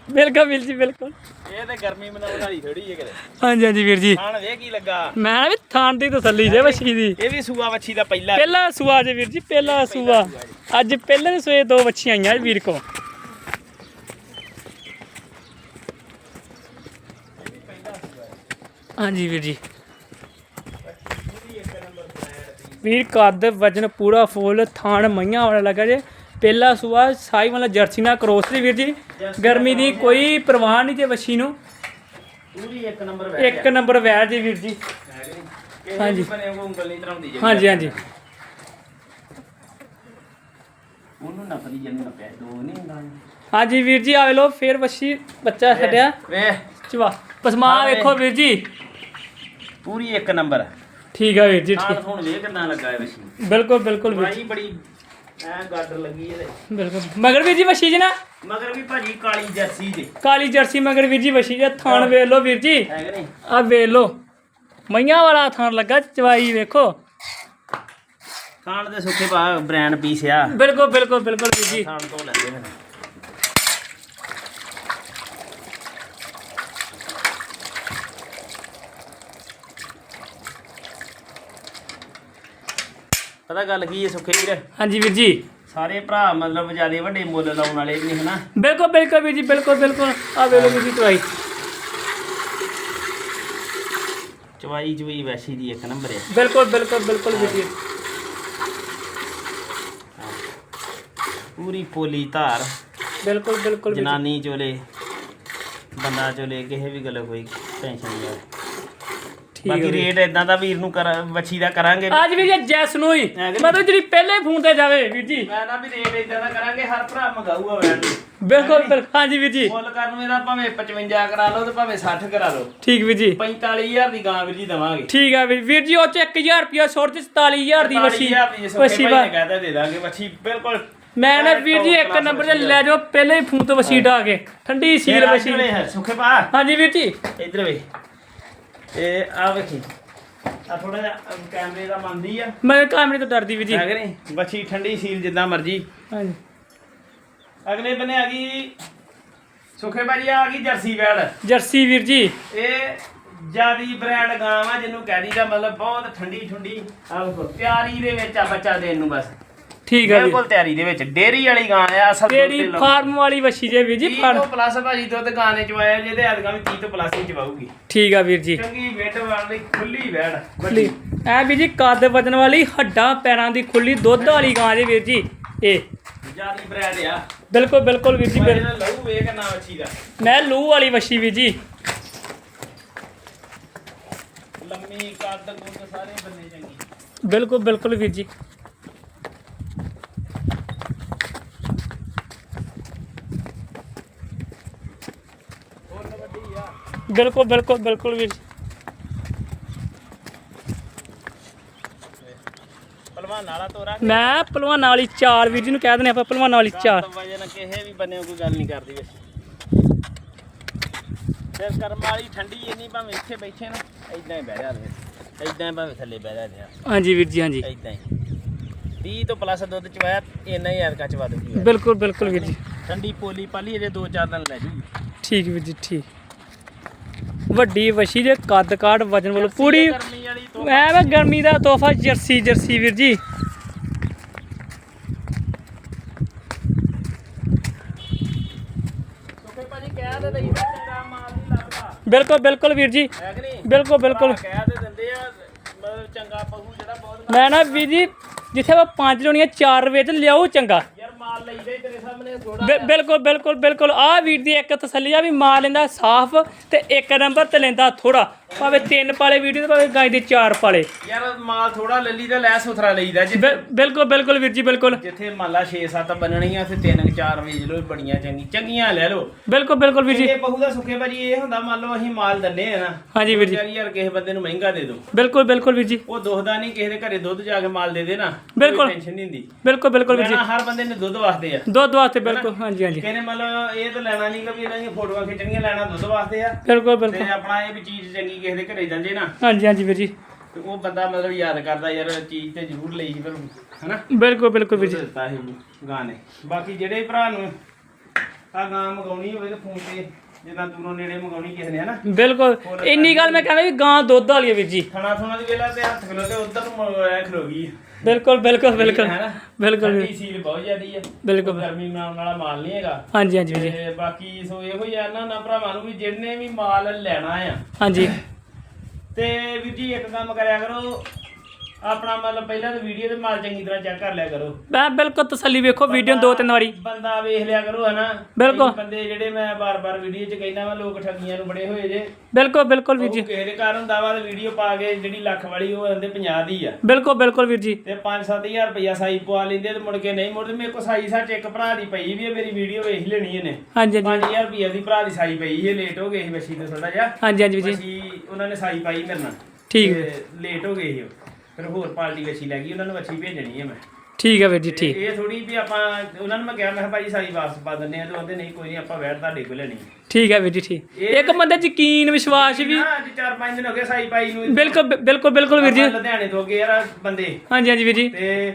ਬਿਲਕੁਲ ਵੀਰ ਜੀ ਬਿਲਕੁਲ। ਇਹ ਤੇ ਗਰਮੀ ਮਨਾਉਣ ਵਾਲੀ ਥੋੜੀ ਜਿਹੀ ਕਿਤੇ। ਹਾਂਜੀ ਹਾਂਜੀ ਵੀਰ ਜੀ। ਖਾਣ ਵੇ ਕੀ ਲੱਗਾ। ਮੈਂ ਨਾ ਵੀ ਥਾਣ ਦੀ ਤਸੱਲੀ ਜੇ ਵਸ਼ੀ ਦੀ। ਇਹ ਵੀ ਸੂਆ ਵੱਛੀ ਦਾ ਪਹਿਲਾ। ਪਹਿਲਾ ਸੂਆ ਜੇ ਵੀਰ ਜੀ ਪਹਿਲਾ ਸੂਆ। ਅੱਜ ਪਹਿਲੇ ਸੂਏ ਦੋ ਬੱਚੀਆਂ ਆਈਆਂ ਵੀਰ ਕੋ ਹਾਂਜੀ ਵੀਰ ਜੀ। ਵੀਰ ਕੱਦ ਵਜਨ ਪੂਰਾ ਫੁੱਲ ਥਾਣ ਮਈਆਂ ਵਾਲਾ ਲੱਗਾ ਜੇ। ਪਹਿਲਾ ਸੂਆ ਸਾਈ ਵਾਲਾ ਜਰਸੀ ਨਾਲ ਕਰੋਸ ਦੀ ਵੀਰ ਜੀ। ਗਰਮੀ ਦੀ ਕੋਈ ਪਰਵਾਹ ਨਹੀਂ ਜੇ ਵੱਛੀ ਨੂੰ। ਪੂਰੀ ਇੱਕ ਨੰਬਰ ਵੈੜ ਇੱਕ ਨੰਬਰ ਵੈਰ ਜੀ ਵੀਰ ਜੀ। ਹਾਂਜੀ। ਹਾਂਜੀ। ਹਾਂਜੀ ਹਾਂਜੀ। ਉਹਨੂੰ ਨਾ ਫਰੀ ਜਨ ਨਾ ਪੈ ਦੋ ਨਹੀਂ ਹੁੰਦਾ। ਹਾਂਜੀ ਵੀਰ ਜੀ ਆਵੇ ਲੋ ਫੇਰ ਵੱਛੀ ਬੱਚਾ ਛੱਡਿਆ। ਵੇ ਚਵਾ। ਪਸਮਾ ਹਾਂ। ਵੇਖੋ ਵੀਰ ਜੀ। ਪੂਰੀ ਇੱਕ ਨੰਬਰ। ਠੀਕ ਆ ਵੀਰ ਜੀ ਖਾਣ ਠੀਕ। ਹੁਣ ਵੇ ਕਿੰਨਾ ਲੱਗਾ ਹੈ ਵੱਛੀ ਬਿਲਕੁਲ ਬਿਲਕੁਲ ਵੀਰ ਬੜੀ ਬੜੀ ਐ ਗਾਡਰ ਲੱਗੀ ਇਹਦੇ। ਬਿਲਕੁਲ। ਮਗਰ ਵੀਰ ਜੀ ਵਸ਼ੀ ਜੀ ਨਾ। ਮਗਰ ਵੀ ਭਾਜੀ ਕਾਲੀ ਜਰਸੀ ਦੇ। ਕਾਲੀ ਜਰਸੀ ਮਗਰ ਵੀਰ ਜੀ ਵਸ਼ੀ ਜੀ ਥਾਣ ਵੇਖ ਲੋ ਵੀਰ ਜੀ। ਹੈ ਕਿ ਨਹੀਂ? ਆ ਵੇਖ ਲੋ ਮਈਆਂ ਵਾਲਾ ਥਾਣ ਲੱਗਾ ਚਵਾਈ ਵੇਖੋ। ਖਾਣ ਦੇ ਸੁੱਕੇ ਪਾ ਬ੍ਰਾਂਡ ਪੀਸ ਆ। ਬਿਲਕੁਲ ਬਿਲਕੁਲ ਬਿਲਕੁਲ ਵੀਰ ਜੀ। ਖਾਣ ਤੋਂ ਲੈਂਦੇ ਨੇ। ਪਤਾ ਗੱਲ ਕੀ ਹੈ ਸੁੱਖੇ ਵੀਰ? ਹਾਂਜੀ ਵੀਰ ਜੀ। ਸਾਰੇ ਭਰਾ ਮਤਲਬ ਜਿਆਦੇ ਵੱਡੇ ਮੁੱਲ ਲਾਉਣ ਵਾਲੇ ਵੀ ਨਹੀਂ ਹਨਾ? ਬਿਲਕੁਲ ਬਿਲਕੁਲ ਵੀਰ ਜੀ ਬਿਲਕੁਲ ਬਿਲਕੁਲ। ਆ ਵੇਖ ਲੋ ਵੀਰ ਜੀ ਚਵਾਈ ਚਵਾਈ ਚਵਾਈ ਵੈਸੀ ਦੀ ਇੱਕ ਨੰਬਰ ਆ। ਬਿਲਕੁਲ ਬਿਲਕੁਲ ਬਿਲਕੁਲ ਵੀਰ ਜੀ। ਪੂਰੀ ਪੋਲੀ ਧਾਰ ਬਿਲਕੁਲ ਬਿਲਕੁਲ ਵੀਰ ਜੀ। ਜਨਾਨੀ ਚੋਲੇ ਬੰਦਾ ਚੋਲੇ ਕਿਸੇ ਵੀ ਗੱਲ ਕੋਈ ਟੈਨਸ਼ਨ ਨਹੀਂ ਹੈ ਬਾਕੀ। ਰੇਟ ਇਦਾਂ ਦਾ ਵੀਰ ਨੂੰ ਕਰ ਵੱਛੀ ਦਾ ਕਰਾਂਗੇ। ਅੱਜ ਵੀ ਜੇ ਜੈਸ ਨੂੰ ਹੀ? ਮਤਲਬ ਜਿਹੜੀ ਪਹਿਲੇ ਫੋਨ ਤੇ ਜਾਵੇ ਵੀਰ ਜੀ। ਮੈਂ ਨਾ ਵੀ ਰੇਟ ਇਦਾਂ ਦਾ ਕਰਾਂਗੇ ਹਰ ਭਰਾ ਮੰਗਾਊਗਾ ਵੈਣ ਨੂੰ ਬਿਲਕੁਲ ਬਿਲਕੁਲ। ਹਾਂਜੀ ਵੀਰ ਜੀ। ਮੁੱਲ ਕਰਨ ਇਹਦਾ ਭਾਵੇਂ 55 ਕਰਾ ਲਓ ਤੇ ਭਾਵੇਂ 60 ਕਰਾ ਲਓ। ਠੀਕ ਵੀਰ ਜੀ। 45000 ਦੀ ਗਾਂ ਵੀਰ ਜੀ ਦਵਾਂਗੇ। ਠੀਕ ਆ ਵੀਰ ਵੀਰ ਜੀ ਉਹ ਚ 1000 ਰੁਪਿਆ ਛੋੜ ਤੇ 47000 ਦੀ ਵਸ਼ੀ 45000 ਦੀ ਵਸ਼ੀ ਸੁੱਕੇ ਬਾ ਭਾਈ ਨੇ ਕਹਿਤਾ ਦੇ ਦਾਂਗੇ ਵੱਛੀ ਬਿਲਕੁਲ। ਮੈਂ ਨਾ ਵੀਰ ਜੀ ਇੱਕ ਨੰਬਰ ਤੇ ਲੈ ਜਾਓ ਪਹਿਲੇ ਹੀ ਫੋਨ ਤੋਂ ਵਸ਼ੀ ਢਾ ਕੇ। ਠੰਡੀ ਸੀਲ ਫੇਰ ਵਸ਼ੀ ਵਸ਼ੀ ਹੈ ਸੁੱਕੇ ਪਾ ਹਾਂਜੀ ਵੀਰ ਜੀ। ਇਧਰ ਵੇ ਇਹ ਆ ਵੇਖੀ। ਆ ਥੋੜਾ ਜਿਹਾ ਅਮ, ਕੈਮਰੇ ਦਾ ਮੰਨਦੀ ਆ। ਮੈਂ ਕਾਮਰੇ ਤੋਂ ਡਰਦੀ ਵੀਰ ਜੀ। ਹੈ ਕਿ ਨਹੀਂ? ਵੱਛੀ ਠੰਡੀ ਸੀਲ ਜਿੱਦਾਂ ਮਰਜ਼ੀ। ਹਾਂਜੀ। ਅਗਲੇ ਬੰਨੇ ਆ ਗਈ ਸੁਖੇ ਭਾਜੀ ਆ ਗਈ ਜਰਸੀ ਵੈੜ ਜਰਸੀ ਵੀਰ ਜੀ। ਇਹ ਜਿਆਦੀ ਬ੍ਰਾਂਡ ਗਾਂ ਵਾ ਜਿਹਨੂੰ ਕਹਿ ਦੀਦਾ ਮਤਲਬ ਬਹੁਤ ਠੰਡੀ ਠੰਡੀ ਆ ਵੇਖੋ। ਤਿਆਰੀ ਦੇ ਵਿੱਚ ਆ ਬੱਚਾ ਦੇਣ ਨੂੰ ਬਸ। ਠੀਕ ਵੀਰ ਬਿਲਕੁਲ ਤਿਆਰੀ ਦੇ ਵਿੱਚ। ਡੇਰੀ ਵਾਲੀ ਗਾਂ ਆ ਅਸਲ ਲਓ। ਫਾਰਮ ਵਾਲੀ ਵੱਛੀ ਜੇ ਵੀਰ ਜੀ 30 ਫਾਰਮ। ਤੋਂ ਪਲੱਸ ਭਾਜੀ ਦੁੱਧ ਗਾਂ ਨੇ ਚਵਾਇਆ ਜੇ ਤੇ ਅਦਗਾ ਵੀ 30 ਤੋਂ ਪਲੱਸ ਹੀ ਚਵਾਊਗੀ ਠੀਕ ਆ ਵੀਰ ਜੀ। ਚੰਗੀ ਵੇਟ ਵਾਲੀ ਖੁੱਲੀ ਵੈੜ ਖੁੱਲੀ। ਐ ਵੀਰ ਜੀ ਕੱਦ ਵਜਨ ਵਾਲੀ ਹੱਡਾਂ ਪੈਰਾਂ ਦੀ ਖੁੱਲੀ ਦੁੱਧ ਵਾਲੀ ਗਾਂ ਜੇ ਵੀਰ ਜੀ ਇਹ ਜਿਆਦੀ ਬ੍ਰੈਡ ਆ। ਬਿਲਕੁਲ ਬਿਲਕੁਲ ਵੀਰ ਜੀ ਬਿਲ- ਲਹੂ ਵੇਖ ਨਾ ਵੱਛੀ ਦਾ। ਮੈਂ ਲੂ ਵਾਲੀ ਵੱਛੀ ਵੀਰ ਜੀ। ਲੰਮੀ ਕੱਦ ਕੁੱਦ ਸਾਰੇ ਬੰਨੇ ਚੰਗੀ। ਬਿਲਕੁਲ ਬਿਲਕੁਲ ਵੀਰ ਜੀ ਹੋਰ ਤਾਂ ਵੱਡੀ ਆ ਬਿਲਕੁਲ ਬਿਲਕੁਲ ਬਿਲਕੁਲ ਵੀਰ ਜੀ ਪਹਿਲਵਾਨ ਵਾਲਾ ਤੋਰਾ ਮੈਂ ਪਹਿਲਵਾਨ ਵਾਲੀ ਚਾਰ ਵੀਰ ਜੀ ਨੂੰ ਕਹਿ ਦਿੰਦੇ ਆਪਾਂ ਪਹਿਲਵਾਨ ਵਾਲੀ ਚਾਰ। ਵਜਨ ਕਿਸੇ ਵੀ ਬੰਨੇ ਕੋਈ ਗੱਲ ਨਹੀਂ ਕਰਦੀ ਵੈਸੇ ਫਿਰ ਕਰਮ ਵਾਲੀ ਠੰਡੀ ਇੰਨੀ ਭਾਵੇਂ ਇੱਥੇ ਬੈਠੇ ਨਾ ਇਦਾਂ ਹੀ ਬਹਿ ਜਾਵੇ ਇਦਾਂ ਹੀ ਭਾਵੇਂ ਥੱਲੇ ਬਹਿ ਜਾਂਦੇ ਹਾਂਜੀ ਵੀਰ ਜੀ ਹਾਂਜੀ। ਇਦਾਂ ਹੀ। 30 ਤੋਂ ਪਲੱਸ ਦੁੱਧ ਚਵਾਇਆ ਇੰਨਾ ਹੀ ਐਰਕਾ ਚਵਾ ਦੂਗੀ ਬਿਲਕੁਲ ਬਿਲਕੁਲ ਵੀਰ ਜੀ। ਠੰਡੀ ਪੋਲੀ ਪਾਲੀ ਅਜੇ 2-4 ਦਿਨ ਲੈ ਜੂਗੀ। ਠੀਕ ਵੀਰ ਜੀ ਠੀਕ। ਵੱਡੀ ਵਸ਼ੀ ਦੇ ਕੱਦ ਕਾਠ ਵਜਨ ਵੱਲੋਂ ਪੂਰੀ ਗਰਮੀ ਵਾਲੀ ਤੋਂ ਐ ਵਾ ਗਰਮੀ ਦਾ ਤੋਹਫਾ ਜਰਸੀ ਜਰਸੀ ਵੀਰ ਜੀ। ਕਿਉਂਕਿ ਭਾਜੀ ਕਹਿ ਦੇ ਦਈ ਚੰਗਾ ਮਾਲ ਨਹੀਂ ਲੱਗਦਾ। ਬਿਲਕੁਲ ਬਿਲਕੁਲ ਵੀਰ ਜੀ। ਬਿਲਕੁਲ ਬਿਲਕੁਲ ਭਰਾ ਕਹਿ ਦੇ ਦਿੰਦੇ ਆ ਮਤਲਬ ਚੰਗਾ ਪਹੂ ਜਿਹੜਾ ਬਹੁਤ ਮੈਂ ਨਾ ਵੀਰ ਜੀ ਜਿੱਥੇ ਆਪਾਂ ਪੰਜ ਲੋਣੀਆਂ ਚਾਰ ਵੇਚ ਲਿਆਓ ਚੰਗਾ ਯਾਰ ਮਾਲ ਲਈਦਾ ਹੀ ਤੇਰੇ ਸਾਹਮਣੇ ਥੋੜਾ ਬਿ- ਬਿਲਕੁਲ ਬਿਲਕੁਲ ਬਿਲਕੁਲ। ਆ ਵੀਰ ਦੀ ਇੱਕ ਤਸੱਲੀ ਆ ਵੀ ਮਾਰ ਲੈਂਦਾ ਸਾਫ਼ ਤੇ ਇੱਕ ਨੰਬਰ ਤੇ ਲੈਂਦਾ ਥੋੜਾ ਭਾਵੇਂ ਤਿੰਨ ਪਾਲੇ ਵੀਡੀਓ ਤੇ ਭਾਵੇਂ ਗਾਂ ਦੇ ਚਾਰ ਪਾਲੇ। ਯਾਰ ਮਾਲ ਥੋੜਾ ਲੱਲੀ ਤਾਂ ਲੈ ਸੁਥਰਾ ਲਈਦਾ ਜੇ ਬਿ- ਬਿਲਕੁਲ ਬਿਲਕੁਲ ਵੀਰ ਜੀ ਬਿਲਕੁਲ। ਜਿੱਥੇ ਮੰਨ ਲਾ 6-7 ਬਣਣੀਆਂ ਤੇ 3-4 ਵੇਚ ਲਓ ਬੜੀਆਂ ਚੰਗੀ ਚੰਗੀਆਂ ਲੈ ਲਓ। ਬਿਲਕੁਲ ਬਿਲਕੁਲ ਵੀਰ ਜੀ। ਇਹ ਬਹੂ ਦਾ ਸੁੱਕੇ ਭਾਜੀ ਇਹ ਹੁੰਦਾ ਮੰਨ ਲਓ ਅਸੀਂ ਮਾਲ ਦਿੰਨੇ ਆ ਨਾ। ਹਾਂਜੀ ਵੀਰ ਜੀ। ਯਾਰ ਯਾਰ ਕਿਸੇ ਬੰਦੇ ਨੂੰ ਮਹਿੰਗਾ ਦੇ ਦਿਓ। ਬਿਲਕੁਲ ਬਿਲਕੁਲ ਵੀਰ ਜੀ। ਉਹ ਦੁਖਦਾ ਨਹੀਂ ਕਿਸੇ ਦੇ ਘਰੇ ਦੁੱਧ ਜਾ ਕੇ ਮਾਲ ਦੇ ਦੇ ਨਾ ਬਿਲਕੁਲ। ਟੈਨਸ਼ਨ ਨਹੀਂ ਹੁੰਦੀ। ਬਿਲਕੁਲ ਬਿਲਕੁਲ ਵੀਰ ਜੀ। ਲੈਣਾ ਹਰ ਬੰਦੇ ਨੇ ਦੁੱਧ ਵਾਸਤੇ ਆ। ਦੁੱਧ ਵਾਸਤੇ ਬਿਲਕੁਲ ਹਾਂਜੀ ਹਾਂਜੀ। ਕਹਿੰਦੇ ਮਤਲਬ ਇਹ ਤਾਂ ਲੈਣਾ ਨਹੀਂ ਕਿ ਵੀ ਇਹਨਾਂ ਦੀਆਂ ਫੋਟੋਆਂ ਖਿੱਚਣੀਆਂ ਲੈਣਾ ਦੁੱਧ ਵਾਸਤੇ ਆ। ਬਿਲਕੁਲ ਤੇ ਬਿਲਕੁਲ ਆਪਣਾ ਇਹ ਵੀ ਚੀਜ਼ ਚੰਗੀ ਕਿਸੇ ਦੇ ਘਰੇ ਜਾਂਦੇ ਨਾ ਹਾਂਜੀ ਹਾਂਜੀ ਵੀਰ ਜੀ। ਤੇ ਉਹ ਬੰਦਾ ਮਤਲਬ ਯਾਦ ਕਰਦਾ ਯਾਰ ਚੀਜ਼ ਤੇ ਜ਼ਰੂਰ ਲਈ ਸੀ ਫਿਰ ਹਨਾ? ਬਿਲਕੁਲ ਬਿਲਕੁਲ ਵੀਰ ਜੀ। ਦਿੱਤਾ ਸੀ ਗਾਂ ਨੇ ਬਾਕੀ ਜਿਹੜੇ ਭਰਾ ਨੂੰ ਆ ਗਾਂ ਮੰਗਾਉਣੀ ਹੋਵੇ ਤਾਂ ਫੋਨ ਤੇ ਜਿੱਦਾਂ ਦੂਰੋਂ ਨੇੜੇ ਮੰਗਾਉਣੀ ਕਿਸੇ ਨੇ ਹਨਾ? ਬਿਲਕੁਲ। ਇੰਨੀ ਗੱਲ ਮੈਂ ਕਹਿੰਦਾ ਵੀ ਗਾਂ ਦੁੱਧ ਵਾਲੀ ਹੈ ਵੀਰ ਜੀ। ਥਣਾ ਥੁਣਾ ਦੀ ਵੇਲਾ ਤੇ ਹੱਥ ਖਲੋ ਤੇ ਉਧਰ ਨੂੰ ਐ ਖਲੋ ਗਈ ਬਿਲਕੁਲ ਬਿਲਕੁਲ ਬਿਲਕੁਲ? ਬਿਲਕੁਲ ਵੀਰ। ਠੰਡੀ ਸੀਲ ਬਹੁਤ ਜ਼ਿਆਦੀ ਆ ਬਿਲਕੁਲ। ਗਰਮੀ ਨਾਲ ਵਾਲਾ ਮਾਲ ਨਹੀਂ ਹੈਗਾ। ਹਾਂਜੀ ਹਾਂਜੀ ਵੀਰ ਜੀ। ਤੇ ਬਾਕੀ ਸੋ ਇਹੋ ਹੀ ਆ ਨਾ ਨਾ ਭਰਾਵਾਂ ਨੂੰ ਵੀ ਜਿਹਨੇ ਵੀ ਮਾਲ ਲੈਣਾ ਆ ਹਾਂਜੀ। ਤੇ ਵੀਰ ਜੀ ਇੱਕ ਕੰਮ ਕਰਿਆ ਕਰੋ। ਆਪਣਾ ਮਤਲਬ ਪਹਿਲਾਂ ਤਾਂ ਵੀਡੀਓ ਤੇ ਮਾਲ ਚੰਗੀ ਤਰ੍ਹਾਂ ਚੈੱਕ ਕਰ ਲਿਆ ਕਰੋ। ਮੈਂ ਬਿਲਕੁਲ ਤਸੱਲੀ ਵੇਖੋ ਵੀਡੀਓ ਦੋ ਤਿੰਨ ਵਾਰੀ। ਬੰਦਾ ਵੇਖ ਲਿਆ ਕਰੋ ਹਨਾ। ਬਿਲਕੁਲ। ਕਈ ਬੰਦੇ ਜਿਹੜੇ ਮੈਂ ਬਾਰ-ਬਾਰ ਵੀਡੀਓ 'ਚ ਕਹਿੰਦਾ ਵਾ ਲੋਕ ਠੱਗੀਆਂ ਨੂੰ ਬੜੇ ਹੋਏ ਜੇ। ਬਿਲਕੁਲ ਬਿਲਕੁਲ ਵੀਰ ਉਹ ਜੀ। ਕਿਸੇ ਦੇ ਕਾਰਨ ਦਾਵਾ ਤੇ ਵੀਡੀਓ ਪਾ ਕੇ ਜਿਹੜੀ ਲੱਖ ਵਾਲੀ ਉਹ ਆਂਦੇ 50 ਦੀ ਆ। ਬਿਲਕੁਲ ਬਿਲਕੁਲ ਵੀਰ ਜੀ। ਤੇ 5-7000 ਰੁਪਇਆ ਸਾਈ ਪਵਾ ਲੈਂਦੇ ਤੇ ਮੁੜ ਕੇ ਨਹੀਂ ਮੁੜਦੇ। ਮੇਰੇ ਕੋਲ ਸਾਈ ਸੱਚ ਇੱਕ ਭਰਾ ਦੀ ਪਈ ਵੀ ਹੈ ਮੇਰੀ ਵੀਡੀਓ ਵੇਖ ਲੈਣੀ ਇਹਨੇ। ਹਾਂਜੀ ਹਾਂਜੀ। 5000 ਰੁਪਇਆ ਦੀ ਭਰਾ ਦੀ ਸਾਈ ਪਈ ਇਹ ਲੇਟ ਹੋ ਗਏ ਸੀ ਬੱਚੀ ਤੇ ਥੋੜਾ ਜਿਹਾ। ਹਾਂਜੀ ਹਾਂਜੀ ਵੀਰ ਜੀ। ਉਹਨਾਂ ਨੇ ਸਾਈ ਪਾਈ ਮੇਰੇ ਨਾਲ। ਠੀਕ। ਤੇ ਲੇਟ ਹੋ ਗਏ ਸੀ ਉਹ। ਫਿਰ ਹੋਰ ਪਾਰਟੀ ਬੱਚੀ ਲੈ ਗਈ ਉਹਨਾਂ ਨੂੰ ਬੱਚੀ ਭੇਜਣੀ ਹੈ ਮੈਂ। ਠੀਕ ਹੈ ਵੀਰ ਜੀ ਠੀਕ। ਇਹ ਥੋੜੀ ਵੀ ਆਪਾਂ ਉਹਨਾਂ ਨੂੰ ਮੈਂ ਕਿਹਾ ਮੈਂ ਕਿਹਾ ਭਾਈ ਸਾਈ ਵਾਪਸ ਪਾ ਦਿੰਦੇ ਆ ਤੇ ਉਹਦੇ ਨਹੀਂ ਕੋਈ ਨਹੀਂ ਆਪਾਂ ਵੈਟ ਤੁਹਾਡੇ ਕੋਲ ਲੈਣੀ ਹੈ। ਠੀਕ ਹੈ ਵੀਰ ਜੀ ਠੀਕ। ਇੱਕ ਬੰਦੇ 'ਚ ਯਕੀਨ ਵਿਸ਼ਵਾਸ ਵੀ ਨਾ ਅੱਜ 4-5 ਦਿਨ ਹੋ ਗਏ ਸਾਈ ਪਾਈ ਨੂੰ ਬਿਲਕੁਲ ਬਿਲਕੁਲ ਬਿਲਕੁਲ ਵੀਰ ਜੀ। ਲੁਧਿਆਣੇ ਤੋਂ ਅੱਗੇ ਯਾਰ ਬੰਦੇ। ਹਾਂਜੀ ਹਾਂਜੀ ਵੀਰ ਜੀ। ਤੇ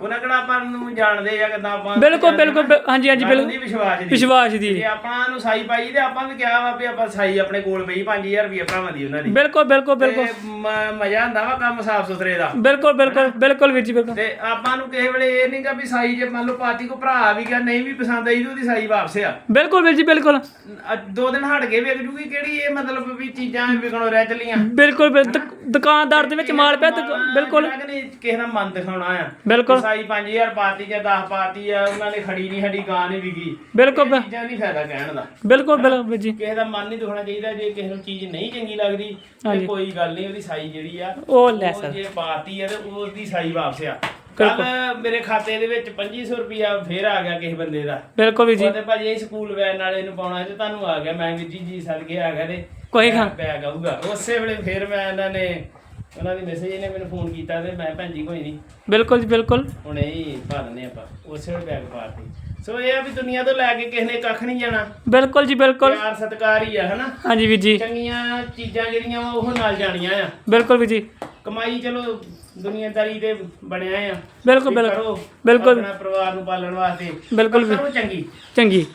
ਉਹਨਾਂ ਕਿਹੜਾ ਆਪਾਂ ਨੂੰ ਜਾਣਦੇ ਜਾਂ ਕਿਦਾਂ ਆਪਾਂ ਬਿਲਕੁਲ ਬਿਲਕੁਲ ਬਿ- ਹਾਂਜੀ ਹਾਂਜੀ ਬਿਲਕੁਲ। ਵਿਸ਼ਵਾਸ ਦੀ। ਵਿਸ਼ਵਾਸ ਦੀ। ਜੇ ਆਪਾਂ ਨੂੰ ਸਾਈ ਪਾਈ ਤੇ ਆਪਾਂ ਵੀ ਕਿਹਾ ਵਾ ਵੀ ਆਪਾਂ ਸਾਈ ਆਪਣੇ ਕੋਲ ਪਈ 5000 ਰੁਪਏ ਭਰਾਵਾਂ ਦੀ ਉਹਨਾਂ ਦੀ। ਬਿਲਕੁਲ ਬਿਲਕੁਲ ਬਿਲਕੁਲ। ਤੇ ਮ- ਮਜ਼ਾ ਹੁੰਦਾ ਵਾ ਕੰਮ ਸਾਫ਼ ਸੁਥਰੇ ਦਾ। ਬਿਲਕੁਲ ਬਿਲਕੁਲ ਬਿਲਕੁਲ ਵੀਰ ਜੀ ਬਿਲਕੁਲ। ਤੇ ਆਪਾਂ ਨੂੰ ਕਿਸੇ ਵੇਲੇ ਇਹ ਨਹੀਂਗਾ ਵੀ ਸਾਈ ਜੇ ਮੰਨ ਲਓ ਪਾਰਟੀ ਕੋ ਭਰਾ ਵੀ ਗਿਆ ਨਹੀਂ ਵੀ ਪਸੰਦ ਆਈ ਤੇ ਉਹਦੀ ਸਾਈ ਵਾਪਸ ਆ। ਬਿਲਕੁਲ ਵੀਰ ਜੀ ਬਿਲਕੁਲ। ਦੋ ਦਿਨ ਹਟ ਕੇ ਵੇਖ ਜੂਗੀ ਕਿਹੜੀ ਇਹ ਮਤਲਬ ਵੀ ਚੀਜ਼ਾਂ ਵਿਕਣੋਂ ਰਹਿ ਚਲੀਆਂ। ਬਿਲਕੁਲ ਬਿਲ- ਦੁਕ- ਦੁਕਾਨਦਾਰ ਦੇ ਵਿੱਚ ਮਾਲ ਪਿਆ ਦੁਕ- ਬਿਲਕੁਲ। ਮੈਂ ਕਹਿੰਦੀ ਕਿਸੇ ਦਾ ਮਨ ਦਿਖਾਉਣਾ ਆ। ਬਿਲਕੁਲ। ਸਾਈ 5000 ਪਾਤੀ ਜਾਂ 10 ਪਾਤੀ ਆ ਉਹਨਾਂ ਨੇ ਖੜੀ ਨਹੀਂ ਸਾਡੀ ਗਾਂ ਨਹੀਂ ਵਿਕੀ। ਬਿਲਕੁਲ ਇਹ ਬਿ- ਚੀਜ਼ਾਂ ਨਹੀਂ ਫਾਇਦਾ ਕਹਿਣ ਦਾ। ਬਿਲਕੁਲ ਬਿਲਕੁਲ ਵੀਰ ਜੀ। ਕਿਸੇ ਦਾ ਮਨ ਨਹੀਂ ਦੁਖਣਾ ਚਾਹੀਦਾ ਜੇ ਕਿਸੇ ਨੂੰ ਚੀਜ਼ ਨਹੀਂ ਚੰਗੀ ਲੱਗਦੀ ਤੇ ਹਾਂਜੀ। ਕੋਈ ਗੱਲ ਨਹੀਂ ਉਹਦੀ ਸਾਈ ਜਿਹੜੀ ਆ ਉਹ ਲੈ ਉਹ ਸਰ ਜੇ ਪਾਤੀ ਆ ਤੇ ਉਹਦੀ ਸਾਈ ਵਾਪਸ ਆ। ਕੱਲ ਮੇਰੇ ਖਾਤੇ ਦੇ ਵਿੱਚ 2500 ਰੁਪਿਆ ਫੇਰ ਆ ਗਿਆ ਕਿਸੇ ਬੰਦੇ ਦਾ। ਬਿਲਕੁਲ ਵੀਰ ਜੀ। ਉਹਦੇ ਭਾਜੀ ਇਹ ਸਕੂਲ ਵੈਨ ਵਾਲੇ ਨੂੰ ਪਾਉਣਾ ਤੇ ਤੁਹਾਨੂੰ ਆ ਗਿਆ। ਮੈਂ ਵੀ ਜੀ ਜੀ ਸਦਕੇ ਆ ਗਿਆ ਤੇ ਕੋਈ ਗੱਲ ਬੈਗ ਆਊਗਾ ਉਸੇ ਵੇਲੇ ਫੇਰ ਮੈਂ ਇਹਨਾਂ ਨੇ ਉਹਨਾਂ ਦੀ ਮੈਸੇਜ ਨੇ ਮੈਨੂੰ ਫੋਨ ਕੀਤਾ ਤੇ ਮੈਂ ਭੈਣ ਜੀ ਕੋਈ ਨਹੀਂ ਬਿਲਕੁਲ ਜੀ ਬਿਲਕੁਲ। ਹੁਣੇ ਹੀ ਪਾ ਦਿੰਦੇ ਆਪਾਂ। ਉਸੇ ਵੇਲੇ ਬੈਗ ਪਾਤੀ ਸੋ ਇਹ ਆ ਵੀ ਦੁਨੀਆ ਤੋਂ ਲੈ ਕੇ ਕਿਸੇ ਨੇ ਕੱਖ ਨਹੀਂ ਜਾਣਾ। ਬਿਲਕੁਲ ਜੀ ਬਿਲਕੁਲ। ਪਿਆਰ ਸਤਿਕਾਰ ਹੀ ਆ ਹਨਾ? ਹਾਂਜੀ ਵੀਰ ਜੀ। ਚੰਗੀਆਂ ਚੀਜ਼ਾਂ ਜਿਹੜੀਆਂ ਵਾ ਉਹ ਨਾਲ ਜਾਣੀਆਂ ਆ। ਬਿਲਕੁਲ ਵੀਰ ਜੀ। ਕਮਾਈ ਚਲੋ ਦੁਨੀਆਦਾਰੀ ਤੇ ਬਣਿਆ ਆ। ਬਿਲਕੁਲ ਵੀ ਬਿਲਕੁਲ ਬਿਲਕੁਲ। ਆਪਣਾ ਪਰਿਵਾਰ ਨੂੰ ਪਾਲਣ ਵਾਸਤੇ। ਬਿਲਕੁਲ ਚੰਗੀ। ਚੰਗੀ।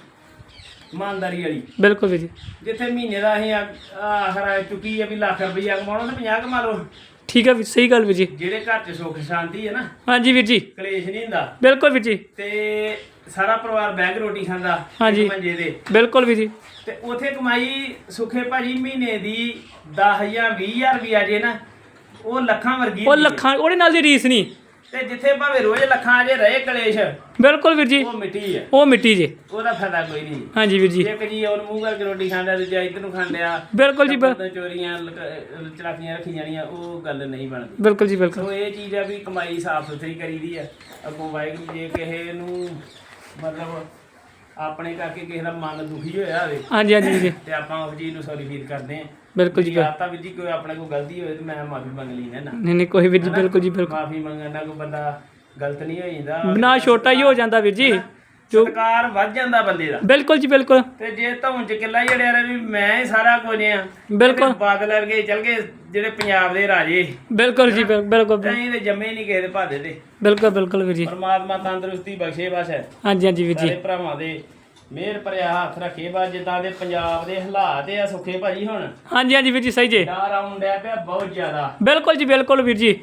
ਇਮਾਨਦਾਰੀ ਵਾਲੀ। ਬਿਲਕੁਲ ਜੀ। ਜਿੱਥੇ ਮਹੀਨੇ ਦਾ ਅਸੀਂ ਆਖਰ ਆ ਚੁੱਕੀ ਆ ਵੀ ਲੱਖ ਰੁਪਈਆ ਕਮਾਉਣਾ ਤੇ 50 ਕਮਾ ਲਓ। ਠੀਕ ਹੈ ਵੀਰ ਸਹੀ ਗੱਲ ਵੀਰ ਜੀ। ਜਿਹੜੇ ਘਰ 'ਚ ਸੁੱਖ ਸ਼ਾਂਤੀ ਹੈ ਨਾ ਹਾਂਜੀ ਵੀਰ ਜੀ। ਕਲੇਸ਼ ਨਹੀਂ ਹੁੰਦਾ। ਬਿਲਕੁਲ ਵੀਰ ਜੀ। ਤੇ ਸਾਰਾ ਪਰਿਵਾਰ ਬੈਗ ਰੋਟੀ ਖਾਂਦਾ ਹਾਂਜੀ। ਮੰਜੇ ਦੇ ਬਿਲਕੁਲ ਵੀਰ ਜੀ। ਤੇ ਉਥੇ ਕਮਾਈ ਸੁਖੇ ਭਾਜੀ ਮਹੀਨੇ ਦੀ 10000 20000 ਰੁਪਿਆ ਜੇ ਨਾ ਉਹ ਲੱਖਾਂ ਵਰਗੀ ਉਹ ਹੈ। ਲੱਖਾਂ ਉਹਦੇ ਨਾਲ ਦੀ ਰੀਸ ਨਹੀਂ। ਤੇ ਜਿੱਥੇ ਭਾਵੇਂ ਰੋਜ਼ ਲੱਖਾਂ ਜੇ ਰਹੇ ਕਲੇਸ਼। ਬਿਲਕੁਲ ਵੀਰ ਜੀ। ਉਹ ਮਿੱਟੀ ਹੈ ਉਹ ਮਿੱਟੀ ਜੇ। ਉਹਦਾ ਫਾਇਦਾ ਕੋਈ ਨਹੀਂ। ਹਾਂਜੀ ਵੀਰ ਜੀ। ਇੱਕ ਜੀ ਉਹਨ ਮੂੰਹ ਕਰਕੇ ਰੋਟੀ ਖਾਂਦਾ ਤੇ ਜਾਂ ਇੱਧਰ ਨੂੰ ਖਾਂਦਿਆ ਬਿਲਕੁਲ ਜੀ ਬਿਲ- ਚੋਰੀਆਂ ਲਕ- ਚਲਾਕੀਆਂ ਰੱਖੀ ਜਾਣੀਆਂ ਉਹ ਗੱਲ ਨਹੀਂ ਬਣਦੀ। ਬਿਲਕੁਲ ਜੀ ਬਿਲਕੁਲ। ਸੋ ਇਹ ਚੀਜ਼ ਆ ਵੀ ਕਮਾਈ ਸਾਫ਼ ਸੁਥਰੀ ਕਰੀਦੀ ਆ। ਅੱਗੋਂ ਵਾਹਿਗੁਰੂ ਜੇ ਕਿਸੇ ਨੂੰ ਮਤਲਬ ਆਪਣੇ ਕਰਕੇ ਕਿਸੇ ਦਾ ਮਨ ਦੁਖੀ ਹੋਇਆ ਹੋਵੇ ਹਾਂਜੀ ਹਾਂਜੀ ਜੀ। ਤੇ ਆਪਾਂ ਉਸ ਚੀਜ਼ ਨੂੰ ਸੌਰੀ ਫੀਲ ਕਰਦੇ ਆ। ਬਿਲਕੁਲ ਜੀ ਜੀ ਆਤਾ ਵੀ ਜੀ ਕੋਈ ਆਪਣੇ ਕੋਲ ਗਲਤੀ ਹੋਵੇ ਤੇ ਮੈਂ ਮਾਫੀ ਮੰਗ ਲਈ ਨਾ। ਨਹੀਂ ਨਹੀਂ ਕੋਈ ਵੀਰ ਜੀ ਬਿਲਕੁਲ ਜੀ ਬਿਲਕੁਲ। ਮਾਫੀ ਮੰਗਣ ਕੋਈ ਬੰਦਾ ਗਲਤ ਨਹੀਂ ਹੋ ਜਾਂਦਾ। ਨਾ ਛੋਟਾ ਹੀ ਹੋ ਜਾਂਦਾ ਵੀਰ ਜੀ। ਸਤਕਾਰ ਵੱਧ ਜਾਂਦਾ ਬੰਦੇ ਦਾ। ਬਿਲਕੁਲ ਜੀ ਬਿਲਕੁਲ। ਤੇ ਜੇ ਧੌਣ ਚ ਕਿੱਲਾ ਹੀ ਅੜਿਆ ਰਹੇ ਵੀ ਮੈਂ ਹੀ ਸਾਰਾ ਕੁਝ ਆ ਬਿਲਕੁਲ ਤੇ ਬਾਦਲ ਵਰਗੇ ਚਲ ਗਏ ਜਿਹੜੇ ਪੰਜਾਬ ਦੇ ਰਾਜੇ। ਬਿਲਕੁਲ ਜੀ ਬਿਲ- ਬਿਲਕੁਲ ਬਿਲ- ਅਸੀਂ ਤੇ ਜੰਮੇ ਨਹੀਂ ਕਿਸੇ ਦੇ ਭਾਦੇ ਦੇ ਬਿਲਕੁਲ ਬਿਲਕੁਲ ਵੀਰ ਜੀ। ਪਰਮਾਤਮਾ ਤੰਦਰੁਸਤੀ ਬਖਸ਼ੇ ਬਸ। ਹਾਂਜੀ ਹਾਂਜੀ ਵੀਰ ਜੀ। ਸਾਰੇ ਭਰਾਵਾਂ ਦੇ ਮਿਹਰ ਭਰਿਆ ਹੱਥ ਰੱਖੇ ਬਸ ਜਿੱਦਾਂ ਦੇ ਪੰਜਾਬ ਦੇ ਹਾਲਾਤ ਆ ਸੁੱਖੇ ਭਾਜੀ ਹੁਣ। ਹਾਂਜੀ ਹਾਂਜੀ ਵੀਰ ਜੀ ਸਹੀ ਜੀ। ਡਰ ਆਉਣ ਡਿਆ ਪਿਆ ਬਹੁਤ ਜ਼ਿਆਦਾ। ਬਿਲਕੁਲ ਜੀ ਬਿਲਕੁਲ ਵੀਰ ਜੀ।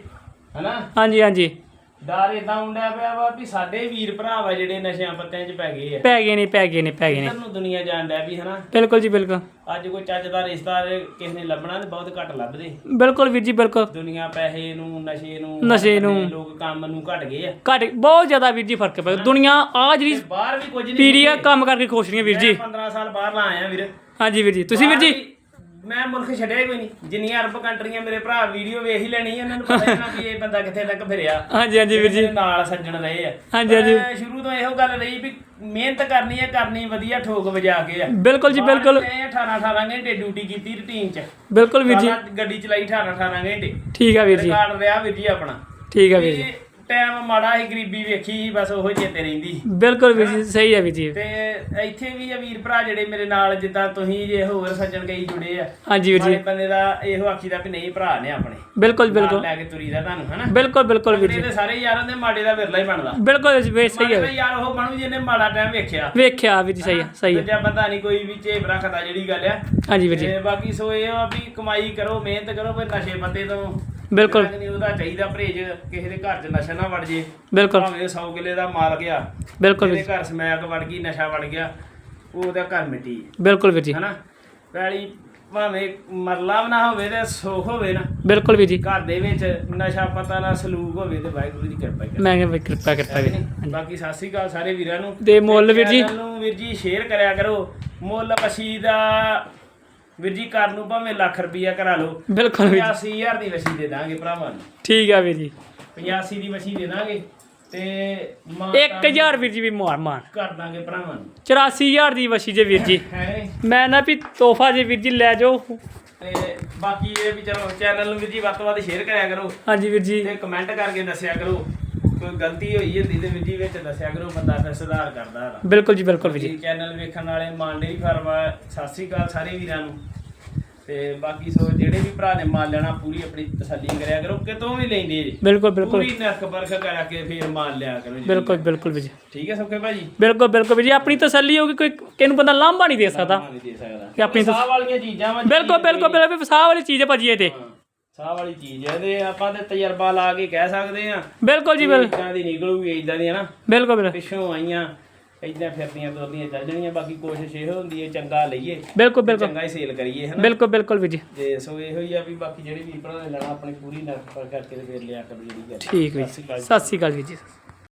ਹਨਾ? ਹਾਂਜੀ ਹਾਂਜੀ। ਡਰ ਇਦਾਂ ਹੁੰਦਿਆ ਪਿਆ ਵਾ ਵੀ ਸਾਡੇ ਵੀਰ ਭਰਾ ਵਾ ਜਿਹੜੇ ਨਸ਼ਿਆਂ ਪੱਤਿਆਂ 'ਚ ਪੈ ਗਏ ਆ। ਪੈ ਗਏ ਨੇ ਪੈ ਗਏ ਨੇ ਪੈ ਗਏ ਨੇ। ਨੂੰ ਦੁਨੀਆ ਜਾਣ ਡਿਆ ਵੀ ਹਨਾ? ਬਿਲਕੁਲ ਜੀ ਬਿਲਕੁਲ। ਅੱਜ ਕੋਈ ਚੱਜ ਦਾ ਰਿਸ਼ਤਾ ਕਿਸੇ ਨੇ ਲੱਭਣਾ ਤੇ ਬਹੁਤ ਘੱਟ ਲੱਭਦੇ। ਬਿਲਕੁਲ ਵੀਰ ਜੀ ਬਿਲਕੁਲ। ਦੁਨੀਆ ਪੈਸੇ ਨੂੰ ਨਸ਼ੇ ਨੂੰ ਨਸ਼ੇ ਨੂੰ। ਲੋਕ ਕੰਮ ਨੂੰ ਘਟ ਗਏ ਆ। ਘੱਟ ਬਹੁਤ ਜ਼ਿਆਦਾ ਵੀਰ ਜੀ ਫ਼ਰਕ ਪਿਆ। ਦੁਨੀਆ ਆ ਜਿਹੜੀ ਬਾਹਰ ਵੀ ਕੁਝ ਨਹੀਂ ਪੀੜੀ ਆ। ਕੰਮ ਕਰਕੇ ਖੁਸ਼ ਨਹੀਂ ਆ ਵੀਰ ਜੀ। ਮੈਂ 15 ਸਾਲ ਬਾਹਰ ਲਾ ਆਇਆ ਵੀਰ। ਹਾਂਜੀ ਵੀਰ ਜੀ ਤੁਸੀਂ ਵੀਰ ਜੀ? ਮੈਂ ਮੁਲਕ ਛੱਡਿਆ ਹੀ ਕੋਈ ਨਹੀਂ। ਜਿੰਨੀਆਂ ਅਰਬ ਕੰਟਰੀਆਂ ਮੇਰੇ ਭਰਾ ਵੀਡੀਓ ਵੇਖ ਹੀ ਲੈਣੀ ਆ, ਇਹਨਾਂ ਨੂੰ ਪਤਾ ਹੀ ਨਾ ਵੀ ਇਹ ਬੰਦਾ ਕਿੱਥੇ ਤੱਕ ਫਿਰਿਆ। ਹਾਂਜੀ ਹਾਂਜੀ ਵੀਰ ਜੀ। ਨਾਲ ਸੱਜਣ ਰਹੇ ਆ। ਹਾਂਜੀ, ਹਾਂਜੀ। ਸ਼ੁਰੂ ਤੋਂ ਇਹੋ ਗੱਲ ਰਹੀ ਵੀ ਮਿਹਨਤ ਕਰਨੀ ਹੈ ਕਰਨੀ ਵਧੀਆ ਠੋਕ ਵਜਾ ਕੇ ਆ। ਬਿਲਕੁਲ ਜੀ ਬਿਲਕੁਲ। 18 18 ਘੰਟੇ ਡਿਊਟੀ ਕੀਤੀ ਰੁਟੀਨ ਚ। ਬਿਲਕੁਲ ਵੀਰ ਜੀ। ਗੱਡੀ ਚਲਾਈ 18 18 ਘੰਟੇ। ਠੀਕ ਆ ਵੀਰ ਜੀ। ਰਿਕਾਰਡ ਰਿਹਾ ਵੀਰ ਜੀ ਆਪਣਾ। ਠੀਕ ਆ ਵੀਰ ਜੀ। ਟਾਈਮ ਮਾੜਾ ਹੀ ਗਰੀਬੀ ਵੇਖੀ ਸੀ, ਬਸ ਉਹੋ ਚੇਤੇ ਰਹਿੰਦੀ ਬਿਲਕੁਲ ਵੀਰ ਜੀ ਸਹੀ ਆ ਵੀਰ ਜੀ। ਤੇ ਇੱਥੇ ਵੀ ਆ ਵੀਰ ਭਰਾ ਜਿਹੜੇ ਮੇਰੇ ਨਾਲ ਜਿੱਦਾਂ ਤੁਸੀਂ ਜੇ ਹੋਰ ਸੱਜਣ ਕਈ ਜੁੜੇ ਆ। ਹਾਂਜੀ ਵੀਰ ਜੀ। ਬੰਦੇ ਦਾ ਇਹੋ ਆਖੀਦਾ ਵੀ ਨਹੀਂ ਭਰਾ ਨੇ ਆਪਣੇ। ਬਿਲਕੁਲ ਬਿਲਕੁਲ। ਲੈ ਕੇ ਤੁਰੀਦਾ ਤੁਹਾਨੂੰ ਹਨਾ? ਬਿਲਕੁਲ ਬਿਲਕੁਲ ਵੀਰ ਜੀ। ਸਾਰੇ ਯਾਰਾਂ ਦੇ ਮਾੜੇ ਦਾ ਵਿਰਲਾ ਹੀ ਬਣਦਾ। ਬਿਲਕੁਲ ਵੀਰ ਸਹੀ ਦਾ ਯਾਰ ਉਹ ਬਣੂ ਜਿਹਨੇ ਮਾੜਾ ਟਾਈਮ ਵੇਖਿਆ। ਵੇਖਿਆ ਵੀਰ ਜੀ ਸਹੀ ਆ ਸਹੀ ਆ ਦੂਜਾ ਬੰਦਾ ਨਹੀਂ ਕੋਈ ਵੀ ਝੇਬ ਰੱਖਦਾ ਜਿਹੜੀ ਗੱਲ ਆ। ਹਾਂਜੀ ਵੀਰ ਜੀ। ਤੇ ਬਾਕੀ ਸੋ ਇਹ ਆ ਵੀ ਕਮਾਈ ਕਰੋ ਮਿਹਨਤ ਕਰੋ ਫਿਰ ਨਸ਼ੇ ਪੱਤੇ ਤੋਂ ਬਿਲਕੁਲ। ਨਹੀਂ ਉਹਦਾ ਚਾਹੀਦਾ ਪਰਹੇਜ ਕਿਸੇ ਦੇ ਘਰ 'ਚ ਨਸ਼ਾ ਨਾ ਵੜ ਜੇ। ਬਿਲਕੁਲ। ਭਾਵੇਂ 100 ਕਿੱਲੇ ਦਾ ਮਾਲ ਗਿਆ ਬਿਲਕੁਲ ਵੀਰ ਘਰ ਸਮੈਕ ਵੜ ਗਈ ਨਸ਼ਾ ਵੜ ਗਿਆ ਉਹ ਉਹਦਾ ਘਰ ਮਿੱਟੀ ਬਿਲਕੁਲ ਵੀਰ ਜੀ। ਹਨਾ? ਪੈਲੀ ਭਾਵੇਂ ਮਰਲਾ ਵੀ ਨਾ ਹੋਵੇ ਤੇ ਸੁੱਖ ਹੋਵੇ ਨਾ ਬਿਲਕੁਲ ਵੀਰ ਜੀ। ਘਰ ਦੇ ਵਿੱਚ ਨਸ਼ਾ ਪਤਾ ਨਾ ਸਲੂਕ ਹੋਵੇ ਤੇ ਵਾਹਿਗੁਰੂ ਦੀ ਕਿਰਪਾ ਹੀ ਮੈਂ ਕਿਹਾ ਕਿਰਪਾ ਕਿਰਪਾ ਵੀਰ ਕਰੇ। ਬਾਕੀ ਸਤਿ ਸ੍ਰੀ ਅਕਾਲ ਸਾਰੇ ਵੀਰਾਂ ਨੂੰ। ਤੇ ਮੁੱਲ ਵੀਰ ਜੀ। ਚੈਨਲ ਨੂੰ ਵੀਰ ਜੀ ਸ਼ੇਅਰ ਕਰਿਆ ਕਰੋ। ਮੁੱਲ ਵਸੀ ਦਾ ਵੀਰ ਜੀ ਕਰ ਨੂੰ ਭਾਵੇਂ ਲੱਖ ਰੁਪਈਆ ਕਰਾ ਲਓ ਬਿਲਕੁਲ ਵੀਰ ਜੀ। 85000 ਦੀ ਵਸੀ ਦੇ ਦਾਂਗੇ ਭਰਾਵਾਂ ਨੂੰ। ਠੀਕ ਆ ਵੀਰ ਜੀ। 85 ਦੀ ਵਸੀ ਦੇ ਦਾਂਗੇ ਤੇ ਮਾਂ 1000 ਵੀਰ ਜੀ ਵੀ ਮਾਰ ਮਾਰ। ਕਰ ਦਾਂਗੇ ਭਰਾਵਾਂ ਨੂੰ। 84000 ਦੀ ਵਸ਼ੀ ਜੇ ਵੀਰ ਜੀ? ਮੈਂ ਨਾ ਵੀ ਤੋਹਫਾ ਜੇ ਵੀਰ ਜੀ ਲੈ ਜਾਓ। ਤੇ ਬਾਕੀ ਇਹ ਵੀ ਚਲੋ ਚੈਨਲ ਨੂੰ ਵੀਰ ਜੀ ਵੱਧ ਤੋਂ ਵੱਧ ਸ਼ੇਅਰ ਕਰਿਆ ਕਰੋ। ਹਾਂਜੀ ਵੀਰ ਜੀ। ਤੇ ਕਮੈਂਟ ਕਰਕੇ ਦੱਸਿਆ ਕਰੋ। ਕੋਈ ਗਲਤੀ ਹੋਈ ਹੁੰਦੀ ਤੇ ਵੀਰ ਜੀ ਵਿੱਚ ਦੱਸਿਆ ਕਰੋ ਬੰਦਾ ਫਿਰ ਸੁਧਾਰ ਕਰਦਾ ਹੈ ਬਿਲਕੁਲ ਜੀ ਬਿਲਕੁਲ ਵੀਰ ਜੀ। ਚੈਨਲ ਵੇਖਣ ਵਾਲੇ ਮਾਂਡੇ ਫਾਰਮ ਸਤਿ ਸ੍ਰੀ ਅਕਾਲ ਸਾਰੇ ਵੀਰਾਂ ਨੂੰ। ਤੇ ਬਾਕੀ ਸੋ ਜਿਹੜੇ ਵੀ ਭਰਾ ਨੇ ਮਾਲ ਲੈਣਾ ਪੂਰੀ ਆਪਣੀ ਤਸੱਲੀ ਕਰਿਆ ਕਰੋ ਕਿਤੋਂ ਵੀ ਲੈਂਦੇ ਜੀ। ਬਿਲਕੁਲ ਬਿਲਕੁਲ। ਪੂਰੀ ਨਰਕ ਪਰਖ ਕਰਾ ਕੇ ਫਿਰ ਮਾਲ ਲਿਆ ਕਰੋ ਜੀ। ਬਿਲਕੁਲ ਬਿਲਕੁਲ ਵੀਰ ਜੀ। ਠੀਕ ਹੈ ਸੁੱਕੇ ਭਾਜੀ? ਬਿਲਕੁਲ ਬਿਲਕੁਲ ਵੀਰ ਜੀ। ਆਪਣੀ ਤਸੱਲੀ ਹੋਗੀ ਕੋਈ ਕਿਹਨੂੰ ਬੰਦਾ ਲਾਂਭਾ ਨਹੀਂ ਦੇ ਸਕਦਾ। ਨਹੀਂ ਦੇ ਸਕਦਾ। ਕਿ ਆਪਣੀ ਸਾਹ ਵਾਲੀਆਂ ਚੀਜ਼ਾਂ ਬਿਲਕੁਲ ਬਿਲਕੁਲ ਬਿਲਕੁਲ ਵਸਾਹ ਵਾਲੀ ਚੀਜ਼ ਹੈ ਭਾਜੀ ਇਹ ਤੇ। ਸਾਹ ਵਾਲੀ ਚੀਜ਼ ਹੈ ਤੇ ਆਪਾਂ ਤੇ ਤਜਰਬਾ ਲਾ ਕੇ ਕਹਿ ਸਕਦੇ ਆ ਬਿਲਕੁਲ ਜੀ ਬਿਲ ਇਦਾਂ ਦੀ ਨਿਕਲੂਗੀ ਇਦਾਂ ਦੀ ਹਨਾ ਬਿਲਕੁਲ ਬਿਲਕੁਲ। ਪਿੱਛੋਂ ਆਈਆਂ ਇਦਾਂ ਫਿਰਦੀਆਂ ਤੁਰਦੀਆਂ ਚੱਲ ਜਣੀਆਂ ਬਾਕੀ ਕੋਸ਼ਿਸ਼ ਇਹ ਹੁੰਦੀ ਹੈ ਚੰਗਾ ਲਈਏ ਬਿਲਕੁਲ ਬਿਲਕੁਲ। ਚੰਗਾ ਹੀ ਸੇਲ ਕਰੀਏ ਹਨਾ ਬਿਲਕੁਲ ਬਿਲਕੁਲ ਵੀਰ ਜੀ। ਤੇ ਸੋ ਇਹੋ ਹੀ ਆ ਵੀ ਬਾਕੀ ਜਿਹੜੇ ਵੀ ਭਰਾ ਨੇ ਲੈਣਾ ਆਪਣੀ ਪੂਰੀ ਨਰਕ ਕਰਕੇ ਤੇ ਫੇਰ ਲਿਆ ਕਰੋ ਜਿਹੜੀ ਗੱਲ ਠੀਕ ਵੀਰ ਸਤਿ ਸ਼੍ਰੀ ਅਕਾਲ ਸਤਿ ਸ਼੍ਰੀ ਅਕਾਲ ਵੀਰ ਜੀ।